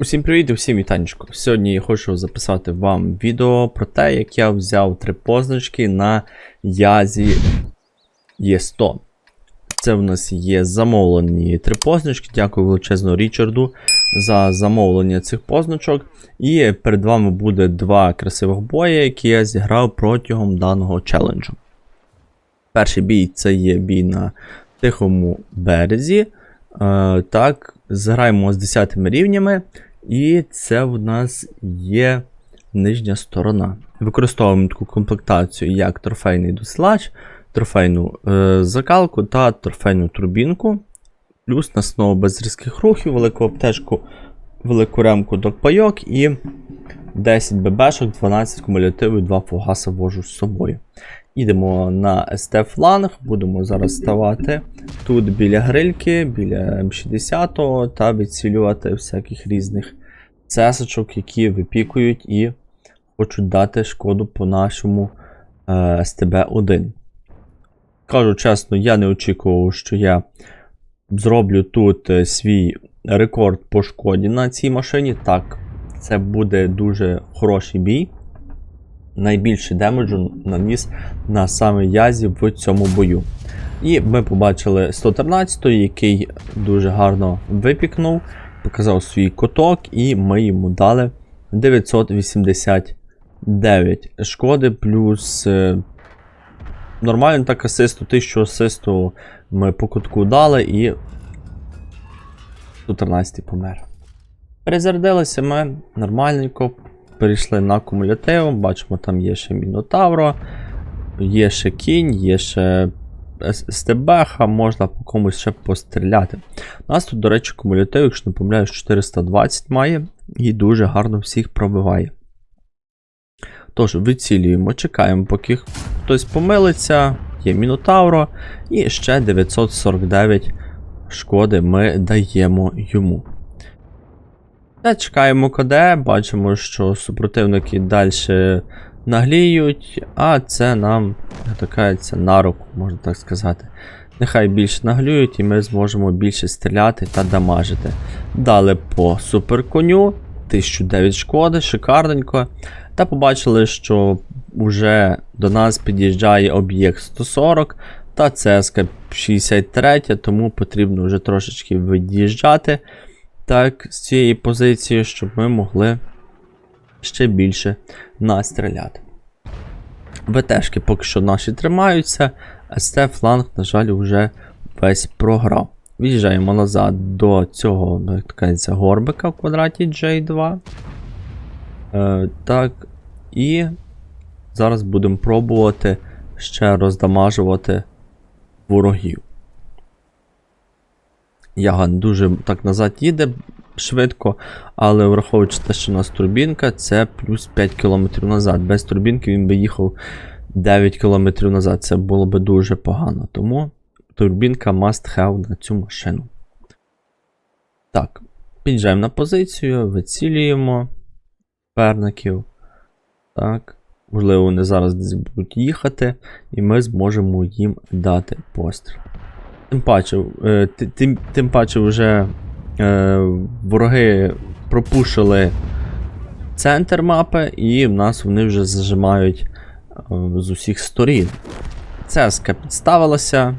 Усім привіт і вітанечко. Сьогодні я хочу записати вам відео про те, як я взяв три позначки на Язі Є100. Це в нас є замовлені три позначки. Дякую величезно Річарду за замовлення цих позначок. І перед вами буде два красивих бої, які я зіграв протягом даного челенджу. Перший бій це є бій на тихому березі. Е, так, зграємо з 10 рівнями. І це в нас є нижня сторона. Використовуємо таку комплектацію, як трофейний досилач, трофейну е, закалку та трофейну турбінку. Плюс на знову без різких рухів, велику аптечку, велику ремку докпайок і 10 ББшок, 12 кумулятивів, 2 фугаси вожу з собою. Йдемо на СТ фланг, будемо зараз ставати тут біля грильки, біля М60 та відцілювати всяких різних цесочок, які випікують і хочуть дати шкоду по нашому е, СТБ-1. Кажу чесно, я не очікував, що я зроблю тут е, свій рекорд по шкоді на цій машині. Так, це буде дуже хороший бій. Найбільше демеджу наніс на саме Язі в цьому бою. І ми побачили 113 який дуже гарно випікнув, показав свій коток, і ми йому дали 989 шкоди, плюс е, нормально так асисту, 1000 асисту ми по кутку дали і 113 помер. Перезарядилися ми нормальненько, перейшли на кумулятив, бачимо, там є ще Мінотавро, є ще кінь, є ще СТБХ, можна по комусь ще постріляти. У нас тут, до речі, кумулятив, якщо не помиляюсь, 420 має і дуже гарно всіх пробиває. Тож, вицілюємо, чекаємо, поки хтось помилиться, є Мінотавро, і ще 949 шкоди ми даємо йому. Та чекаємо КД, бачимо, що супротивники далі нагліють, а це нам натикається на руку, можна так сказати. Нехай більше наглюють і ми зможемо більше стріляти та дамажити. Дали по суперконю, 1009 шкоди, шикарненько. Та побачили, що вже до нас під'їжджає об'єкт 140 та ЦСК 63, тому потрібно вже трошечки від'їжджати так, з цієї позиції, щоб ми могли ще більше настріляти. ВТшки поки що наші тримаються, СТ фланг, на жаль, вже весь програв. Від'їжджаємо назад до цього ну, як кажеться, горбика в квадраті J2. Е, Так, і зараз будемо пробувати ще роздамажувати ворогів. Яган дуже так назад їде швидко, але враховуючи те, що у нас турбінка, це плюс 5 км назад. Без турбінки він би їхав 9 км назад. Це було би дуже погано. Тому турбінка must have на цю машину. Так, під'їжджаємо на позицію, вицілюємо перників. Так. Можливо, вони зараз десь будуть їхати, і ми зможемо їм дати постріл. Тим паче, е, тим, тим паче вже е, вороги пропушили центр мапи, і в нас вони вже зажимають е, з усіх сторін. Цеска підставилася.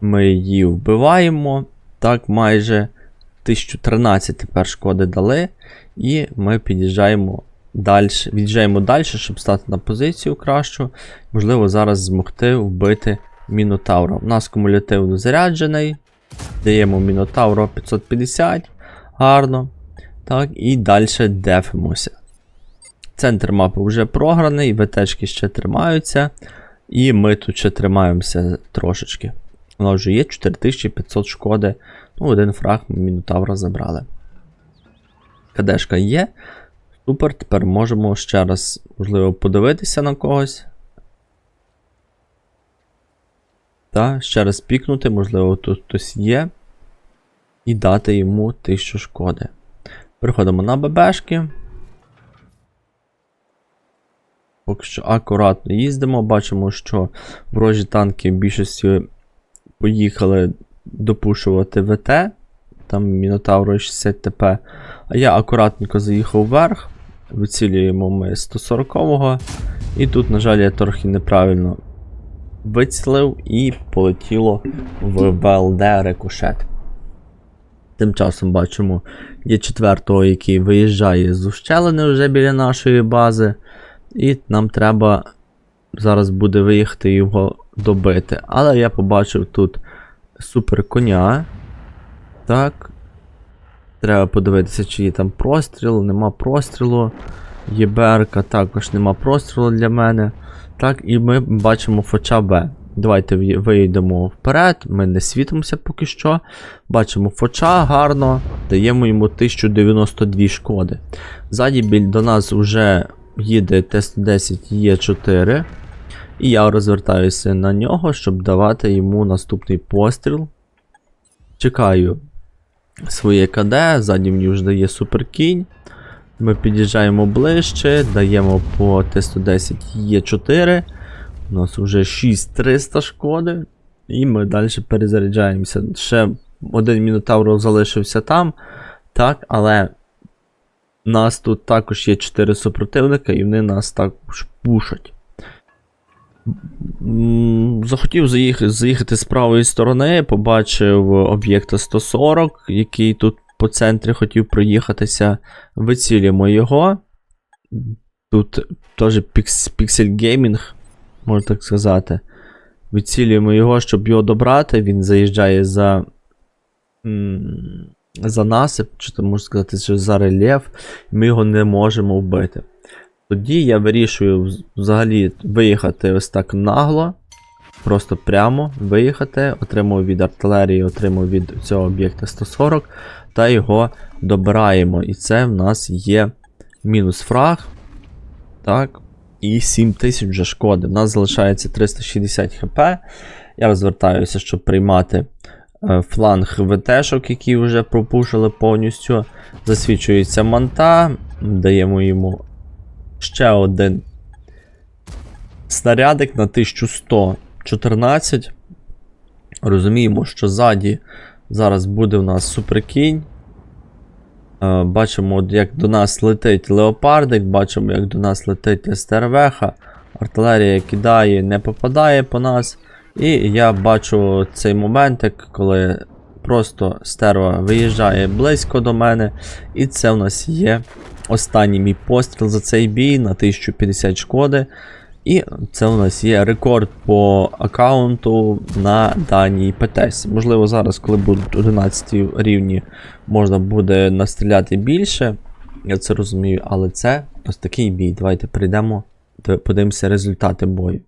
Ми її вбиваємо. Так, майже 1013 тепер шкоди дали. І ми під'їжджаємо далі, від'їжджаємо далі, щоб стати на позицію кращу. Можливо, зараз змогти вбити Мінотавра. У нас кумулятивно заряджений. Даємо Мінотавро 550. Гарно. Так, і далі дефимося. Центр мапи вже програний, ВТшки ще тримаються. І ми тут ще тримаємося трошечки. Нас вже є 4500 шкоди. Ну, один фраг ми Мінотавра забрали. КДшка є. Супер, тепер можемо ще раз, можливо, подивитися на когось. Та, ще раз пікнути, можливо, тут хтось є. І дати йому 1000 шкоди. Переходимо на ББшки. Поки що акуратно їздимо, бачимо, що ворожі танки в більшості поїхали допушувати ВТ. там Мінотавру 60 ТП. А я акуратненько заїхав вверх, вицілюємо ми 140-го. І тут, на жаль, я трохи неправильно вицілив і полетіло в ВЛД рикошет. Тим часом бачимо, є четвертого, який виїжджає з ущелини вже біля нашої бази. І нам треба зараз буде виїхати його добити. Але я побачив тут супер коня. Так. Треба подивитися, чи є там простріл, нема прострілу. ЄБРка також нема прострілу для мене. Так, і ми бачимо Фоча Б. Давайте вийдемо вперед, ми не світимося поки що. Бачимо Фоча гарно, даємо йому 1092 шкоди. Ззаді до нас вже їде Т-110 Є4. І я розвертаюся на нього, щоб давати йому наступний постріл. Чекаю своє КД, ззаді мені вже дає суперкінь. Ми під'їжджаємо ближче, даємо по Т-110 Є4. У нас вже 6300 шкоди. І ми далі перезаряджаємося. Ще один мінотавр залишився там. Так, але нас тут також є 4 супротивника, і вони нас також пушать. Захотів заїхати, заїхати з правої сторони, побачив об'єкта 140, який тут по центрі хотів проїхатися. Вицілюємо його. Тут теж пікс, піксель геймінг, можна так сказати. Вицілюємо його, щоб його добрати. Він заїжджає за. За насип, чи то можна сказати, що за рельєф, ми його не можемо вбити. Тоді я вирішую взагалі виїхати ось так нагло. Просто прямо виїхати, отримав від артилерії, отримав від цього об'єкта 140 та його добираємо. І це в нас є мінус фраг. Так. І 7000 вже шкоди. У нас залишається 360 хп. Я розвертаюся, щоб приймати е, фланг ВТшок, які вже пропушили повністю. Засвічується манта. Даємо йому ще один снарядик на 1114. Розуміємо, що ззаді зараз буде у нас суперкінь. Е, Бачимо, як до нас летить леопардик, бачимо, як до нас летить стервеха. Артилерія кидає, не попадає по нас. І я бачу цей моментик, коли просто стерва виїжджає близько до мене. І це у нас є останній мій постріл за цей бій на 1050 шкоди. І це у нас є рекорд по аккаунту на даній ПТС. Можливо, зараз, коли будуть 11 рівні, можна буде настріляти більше. Я це розумію, але це ось такий бій. Давайте прийдемо, подивимося результати бою.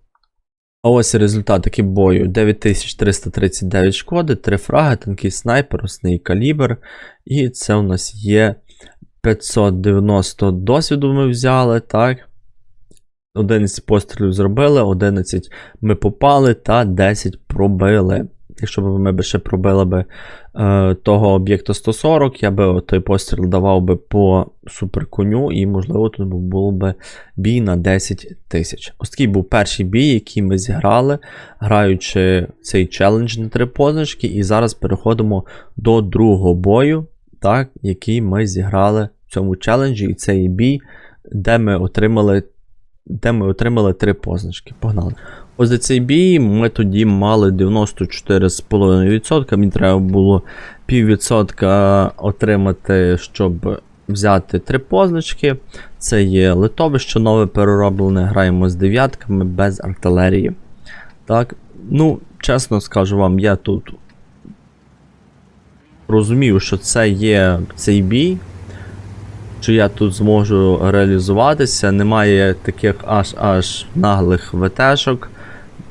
А ось і результати бою: 9339 шкоди, 3 фраги, танкий снайпер, основний калібр. І це у нас є 590 досвіду ми взяли, так. 11 пострілів зробили, 11 ми попали та 10 пробили. Якщо б ми ще пробили б е, того об'єкта 140, я би той постріл давав би по суперконю, і, можливо, тут був- би бій на 10 тисяч. Ось такий був перший бій, який ми зіграли, граючи цей челендж на три позначки. І зараз переходимо до другого бою, так, який ми зіграли в цьому челенджі. І це є бій, де ми отримали де ми отримали три позначки. Погнали. Ось за цей бій ми тоді мали 94,5%. Мені треба було піввідсотка отримати, щоб взяти три позначки. Це є литовище нове перероблене. Граємо з дев'ятками без артилерії. Так, ну, чесно скажу вам, я тут розумів, що це є цей бій що я тут зможу реалізуватися. Немає таких аж аж наглих ВТшок,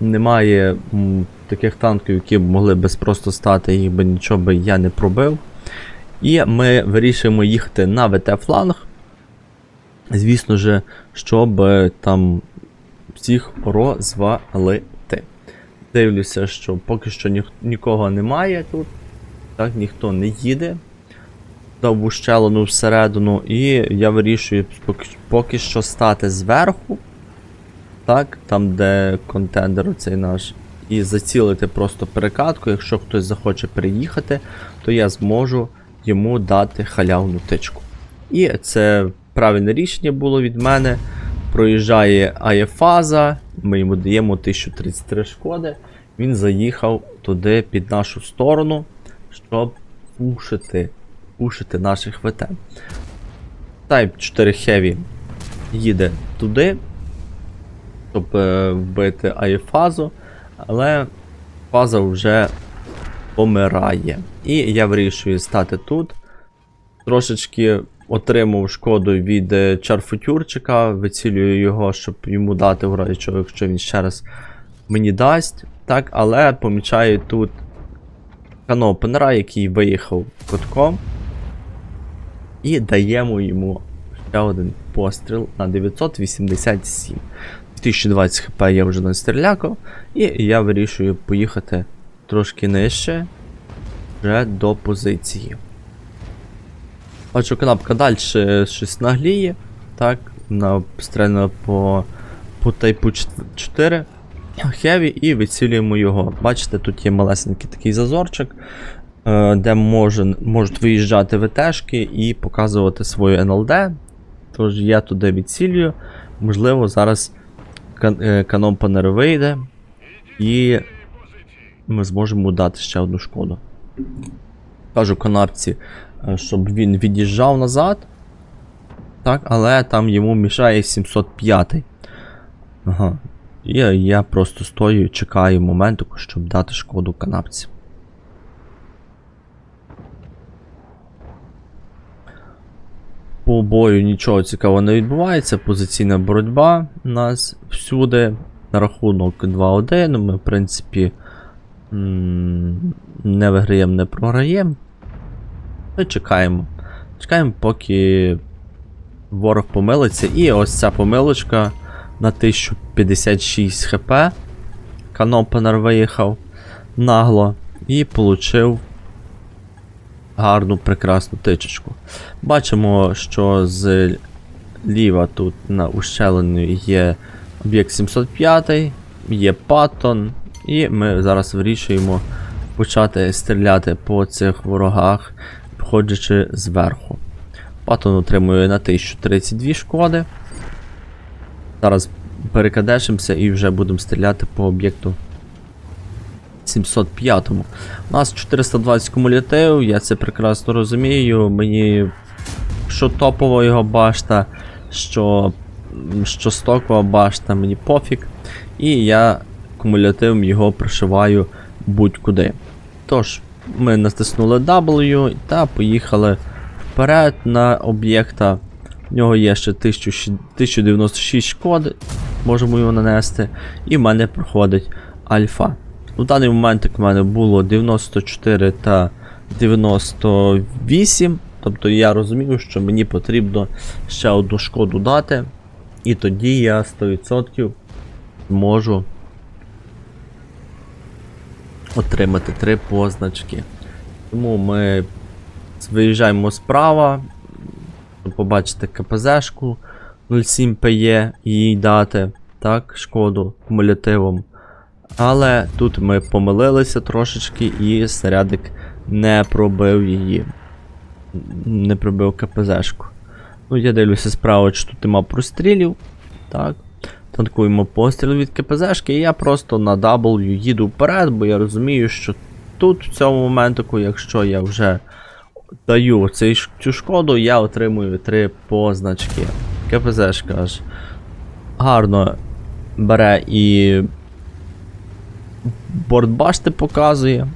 немає м, таких танків, які б могли би просто стати, їх би нічого би я не пробив. І ми вирішуємо їхати на ВТ-фланг. Звісно ж, щоб там всіх розвалити. Дивлюся, що поки що ні, нікого немає тут. Так, ніхто не їде дав ущелину всередину, і я вирішую поки, що стати зверху, так, там, де контендер оцей наш, і зацілити просто перекатку. Якщо хтось захоче приїхати, то я зможу йому дати халявну тичку. І це правильне рішення було від мене. Проїжджає Аєфаза, ми йому даємо 1033 шкоди. Він заїхав туди під нашу сторону, щоб пушити, пушити наших ВТ. Type 4 Heavy їде туди, щоб е, вбити Аєфазу, але фаза вже помирає. І я вирішую стати тут. Трошечки отримав шкоду від е, чарфутюрчика, вицілюю його, щоб йому дати в якщо він ще раз мені дасть. Так, але помічаю тут канопенера, який виїхав кутком. І даємо йому ще один постріл на 987. 1020 хп я вже настрілякав, і я вирішую поїхати трошки нижче вже до позиції. Бачу, канапка далі щось нагліє. Так, на стрельно по, по тайпу 4 Хеві і вицілюємо його. Бачите, тут є малесенький такий зазорчик, де може, можуть виїжджати ВТшки і показувати свою НЛД. Тож я туди відцілюю. Можливо, зараз кан- е, канопанер вийде і ми зможемо дати ще одну шкоду. Кажу канапці, е, щоб він від'їжджав назад. Так, але там йому мішає 705. Ага. І я просто стою і чекаю моменту, щоб дати шкоду канапці. По бою нічого цікавого не відбувається. Позиційна боротьба у нас всюди. На рахунок 2-1. Ми, в принципі, не виграємо, не програємо. Ми чекаємо. Чекаємо, поки ворог помилиться. І ось ця помилочка на 1056 хп. Канопенер виїхав нагло і получив гарну прекрасну тичечку. Бачимо, що з ліва тут на ущелині є об'єкт 705, є паттон, і ми зараз вирішуємо почати стріляти по цих ворогах, входячи зверху. Паттон отримує на 1032 шкоди. Зараз перекадешимося і вже будемо стріляти по об'єкту 705. У нас 420 кумулятив, я це прекрасно розумію. Мені що топова його башта, що, що стокова башта, мені пофіг. І я кумулятивом його пришиваю будь-куди. Тож, ми натиснули W та поїхали вперед на об'єкта. В нього є ще 1000 1096 шкоди, можемо його нанести. І в мене проходить альфа. У даний момент в мене було 94 та 98. Тобто я розумію, що мені потрібно ще одну шкоду дати. І тоді я 100% можу отримати три позначки. Тому ми виїжджаємо справа, побачити КПЗшку 07 PE і їй дати так, шкоду кумулятивом. Але тут ми помилилися трошечки і снарядик не пробив її. Не пробив КПЗшку. Ну, я дивлюся справа, чи тут нема прострілів. Так. Танкуємо постріл від КПЗшки, і я просто на W їду вперед, бо я розумію, що тут в цьому моментику, якщо я вже даю цю шкоду, я отримую три позначки. КПЗшка аж гарно бере і бортбашти показує.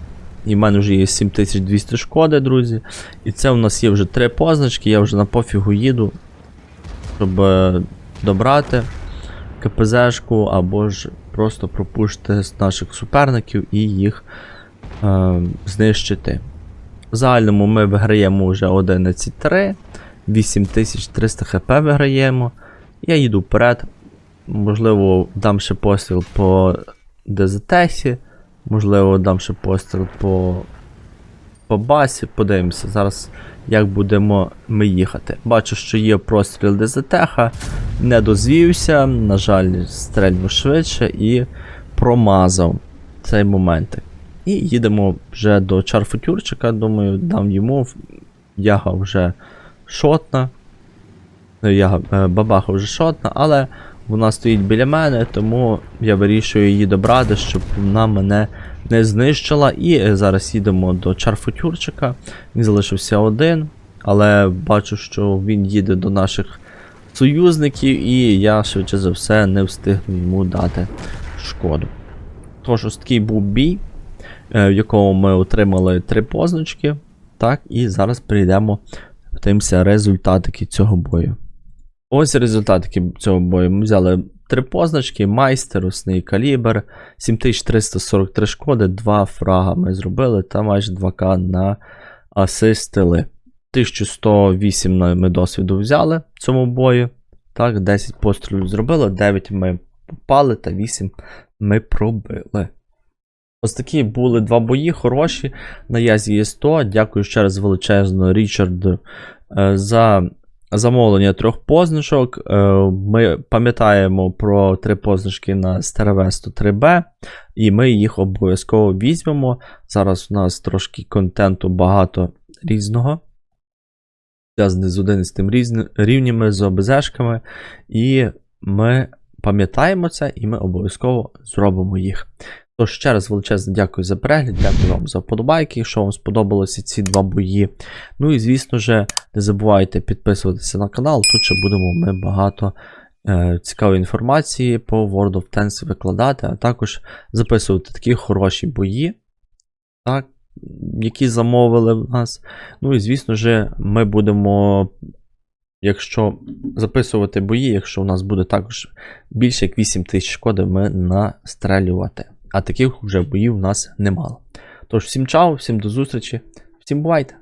І в мене вже є 7200 шкоди, друзі. І це у нас є вже три позначки, я вже на пофігу їду, щоб е, добрати КПЗшку або ж просто пропушити з наших суперників і їх е, знищити. В загальному ми виграємо вже 11-3, 8300 хп виграємо. Я їду вперед. Можливо, дам ще постріл по ДЗТСі, можливо, дам ще постріл по, по басі. Подивимося зараз, як будемо ми їхати. Бачу, що є простріл ДЗТХ, не дозвівся, на жаль, стрельнув швидше і промазав цей момент. І їдемо вже до Чарфутюрчика, думаю, дам йому Яга вже шотна. Е, Яга, е, бабаха вже шотна, але вона стоїть біля мене, тому я вирішую її добрати, щоб вона мене не знищила. І зараз їдемо до Чарфутюрчика. Він залишився один, але бачу, що він їде до наших союзників, і я швидше за все не встигну йому дати шкоду. Тож ось такий був бій, е, в якому ми отримали три позначки. Так, і зараз перейдемо, подивимося результатики цього бою. Ось результатики цього бою. Ми взяли три позначки: майстер, осний калібр, 7343 шкоди, 2 фрага ми зробили та майже 2к на асистили. 1108 ми досвіду взяли в цьому бою. Так, 10 пострілів зробили, 9 ми попали та 8 ми пробили. Ось такі були два бої, хороші на Язі є 100. Дякую ще раз величезно Річарду е, за замовлення трьох позначок. Е, Ми пам'ятаємо про три позначки на Стеревесту 3B, і ми їх обов'язково візьмемо. Зараз у нас трошки контенту багато різного. Зв'язаний з 11 різн- рівнями, з ОБЗшками. І ми пам'ятаємо це, і ми обов'язково зробимо їх. Тож ще раз величезне дякую за перегляд, дякую вам за вподобайки, якщо вам сподобалися ці два бої. Ну і звісно ж, не забувайте підписуватися на канал, тут ще будемо ми багато е, цікавої інформації по World of Tanks викладати, а також записувати такі хороші бої, так, які замовили в нас. Ну і звісно ж, ми будемо. Якщо записувати бої, якщо у нас буде також більше як 8 тисяч шкоди, ми настрелювати. А таких вже боїв у нас немало. Тож, всім чао, всім до зустрічі, всім бувайте!